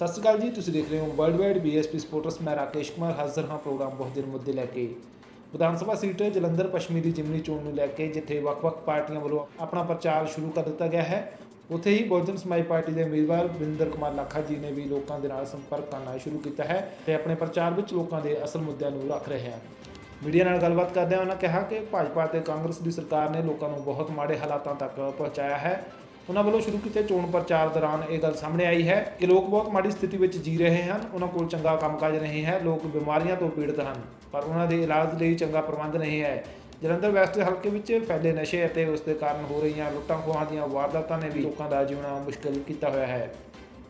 ਸਤਿ ਸ਼੍ਰੀ ਅਕਾਲ ਜੀ, ਤੁਸੀਂ ਦੇਖ ਰਹੇ ਹੋ ਵਰਲਡ ਵਾਈਡ ਬੀਐਸਪੀ ਸਪੋਰਟਸ ਮੈਂ ਰਾਕੇਸ਼ ਕੁਮਾਰ ਹਾਜ਼ਰ ਹਾਂ ਪ੍ਰੋਗਰਾਮ ਬਹੁਤ ਦਿਨ ਮੁੱਦੇ ਲੈ ਕੇ। ਵਿਧਾਨ ਸਭਾ ਸੀਟ ਜਲੰਧਰ ਪੱਛਮੀ ਦੀ ਜਿਮਨੀ ਚੋਣ ਨੂੰ ਲੈ ਕੇ, ਜਿੱਥੇ ਵੱਖ-ਵੱਖ ਪਾਰਟੀਆਂ ਵੱਲੋਂ ਆਪਣਾ ਪ੍ਰਚਾਰ ਸ਼ੁਰੂ ਕਰ ਦਿੱਤਾ ਗਿਆ ਹੈ। ਉੱਥੇ ਹੀ ਬਹੁਜਨ ਸਮਾਜ ਪਾਰਟੀ ਦੇ ਉਮੀਦਵਾਰ ਬਿੰਦਰ ਕੁਮਾਰ ਲਾਖਾ ਜੀ ਨੇ ਵੀ ਲੋਕਾਂ ਦੇ ਨਾਲ ਸੰਪਰਕ ਕਰਨਾ ਸ਼ੁਰੂ ਕੀਤਾ ਹੈ ਤੇ ਆਪਣੇ ਪ੍ਰਚਾਰ ਵਿੱਚ ਲੋਕਾਂ ਦੇ ਅਸਲ ਮੁੱਦਿਆਂ ਨੂੰ ਰੱਖ ਰਹੇ ਹਨ। ਮੀਡੀਆ ਨਾਲ ਗੱਲਬਾਤ ਕਰਦਿਆਂ ਉਹਨਾਂ ਕਿਹਾ ਕਿ ਭਾਜਪਾ ਤੇ ਕਾਂਗਰਸ ਦੀ ਸਰਕਾਰ ਨੇ ਲੋਕਾਂ ਨੂੰ ਬਹੁਤ ਮਾੜੇ ਹਾਲਾਤਾਂ ਤੱਕ ਪਹੁੰਚਾਇਆ ਹੈ। ਉਹਨਾਂ ਵੱਲੋਂ ਸ਼ੁਰੂ ਕੀਤੇ ਚੋਣ ਪ੍ਰਚਾਰ ਦੌਰਾਨ ਇਹ ਗੱਲ ਸਾਹਮਣੇ ਆਈ ਹੈ ਕਿ ਲੋਕ ਬਹੁਤ ਮਾੜੀ ਸਥਿਤੀ ਵਿੱਚ ਜੀ ਰਹੇ ਹਨ, ਉਹਨਾਂ ਕੋਲ ਚੰਗਾ ਕੰਮਕਾਜ ਨਹੀਂ ਹੈ, ਲੋਕ ਬਿਮਾਰੀਆਂ ਤੋਂ ਪੀੜਤ ਹਨ, ਪਰ ਉਹਨਾਂ ਦੇ ਇਲਾਜ ਲਈ ਚੰਗਾ ਪ੍ਰਬੰਧ ਨਹੀਂ ਹੈ। ਜਲੰਧਰ ਵੈਸਟ ਹਲਕੇ ਵਿੱਚ ਫੈਲੇ ਨਸ਼ੇ ਅਤੇ ਉਸ ਦੇ ਕਾਰਨ ਹੋ ਰਹੀਆਂ ਲੁੱਟਾਂ ਖੋਹਾਂ ਦੀਆਂ ਵਾਰਦਾਤਾਂ ਨੇ ਵੀ ਲੋਕਾਂ ਦਾ ਜੀਵਨਾ ਮੁਸ਼ਕਲ ਕੀਤਾ ਹੋਇਆ ਹੈ।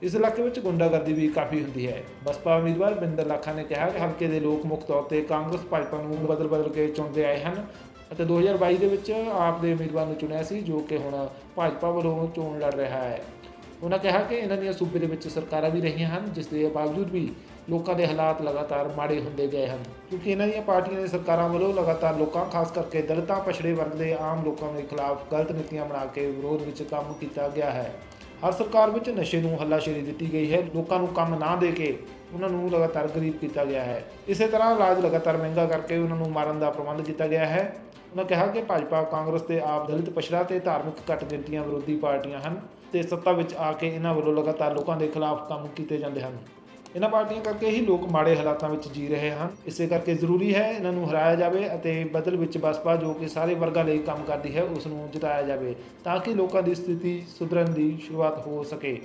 ਇਸ ਇਲਾਕੇ ਵਿੱਚ ਗੁੰਡਾਗਰਦੀ ਵੀ ਕਾਫੀ ਹੁੰਦੀ ਹੈ। ਬਸਪਾ ਉਮੀਦਵਾਰ ਬਿੰਦਰ ਲਾਖਾ ਨੇ ਕਿਹਾ ਕਿ ਹਲਕੇ ਦੇ ਲੋਕ ਮੁੱਖ ਤੌਰ ਤੇ ਕਾਂਗਰਸ ਭਾਜਪਾ ਨੂੰ ਬਦਲ-ਬਦਲ ਕੇ ਚੁਣਦੇ ਆਏ ਹਨ। ਅਤੇ 2022 ਦੇ ਵਿੱਚ ਆਪ ਦੇ ਉਮੀਦਵਾਰ ਨੂੰ ਚੁਣਿਆ ਸੀ, ਜੋ ਕਿ ਹੁਣ ਭਾਜਪਾ ਵੱਲੋਂ ਚੋਣ ਲੜ ਰਿਹਾ ਹੈ। ਉਹਨਾਂ ਕਿਹਾ ਕਿ ਇਹਨਾਂ ਦੀਆਂ ਸੂਬੇ ਦੇ ਵਿੱਚ ਸਰਕਾਰਾਂ ਵੀ ਰਹੀਆਂ ਹਨ, ਜਿਸ ਦੇ ਬਾਵਜੂਦ ਵੀ ਲੋਕਾਂ ਦੇ ਹਾਲਾਤ ਲਗਾਤਾਰ ਮਾੜੇ ਹੁੰਦੇ ਗਏ ਹਨ। ਕਿਉਂਕਿ ਇਹਨਾਂ ਦੀਆਂ ਪਾਰਟੀਆਂ ਦੇ ਸਰਕਾਰਾਂ ਵੱਲੋਂ ਲਗਾਤਾਰ ਲੋਕਾਂ, ਖਾਸ ਕਰਕੇ ਦਲਿਤਾਂ, ਪਛੜੇ ਵਰਗ ਦੇ ਆਮ ਲੋਕਾਂ ਦੇ ਖਿਲਾਫ ਗਲਤ ਨੀਤੀਆਂ ਬਣਾ ਕੇ ਵਿਰੋਧ ਵਿੱਚ ਕੰਮ ਕੀਤਾ ਗਿਆ ਹੈ। ਹਰ ਸਰਕਾਰ ਵਿੱਚ ਨਸ਼ੇ ਨੂੰ ਹੱਲਾਸ਼ੇਰੀ ਦਿੱਤੀ ਗਈ ਹੈ। ਲੋਕਾਂ ਨੂੰ ਕੰਮ ਨਾ ਦੇ ਕੇ ਉਹਨਾਂ ਨੂੰ ਲਗਾਤਾਰ ਗਰੀਬ ਕੀਤਾ ਗਿਆ ਹੈ। ਇਸੇ ਤਰ੍ਹਾਂ ਇਲਾਜ ਲਗਾਤਾਰ ਮਹਿੰਗਾ ਕਰਕੇ ਉਹਨਾਂ ਨੂੰ ਮਾਰਨ ਦਾ ਪ੍ਰਬੰਧ ਕੀਤਾ ਗਿਆ ਹੈ। ਉਹਨਾਂ ਕਿਹਾ ਕਿ ਭਾਜਪਾ ਕਾਂਗਰਸ ਤੇ ਆਪ ਦਲਿਤ ਪਛੜਾ ਤੇ ਧਾਰਮਿਕ ਘੱਟ ਗਿਣਤੀਆਂ ਵਿਰੋਧੀ ਪਾਰਟੀਆਂ ਹਨ ਤੇ ਸੱਤਾ ਵਿੱਚ ਆ ਕੇ ਇਹਨਾਂ ਵੱਲੋਂ ਲਗਾਤਾਰ ਲੋਕਾਂ ਦੇ ਖਿਲਾਫ ਕੰਮ ਕੀਤੇ ਜਾਂਦੇ ਹਨ। ਇਹਨਾਂ ਪਾਰਟੀਆਂ ਕਰਕੇ ਹੀ ਲੋਕ ਮਾੜੇ ਹਾਲਾਤਾਂ ਵਿੱਚ ਜੀ ਰਹੇ ਹਨ। ਇਸੇ ਕਰਕੇ ਜ਼ਰੂਰੀ ਹੈ ਇਹਨਾਂ ਨੂੰ ਹਰਾਇਆ ਜਾਵੇ ਅਤੇ ਬਦਲ ਵਿੱਚ ਬਸਪਾ ਜੋ ਕਿ ਸਾਰੇ ਵਰਗਾਂ ਲਈ ਕੰਮ ਕਰਦੀ ਹੈ ਉਸ ਨੂੰ ਜਿਤਾਇਆ ਜਾਵੇ ਤਾਂ ਕਿ ਲੋਕਾਂ ਦੀ ਸਥਿਤੀ ਸੁਧਰਨ ਦੀ ਸ਼ੁਰੂਆਤ ਹੋ ਸਕੇ।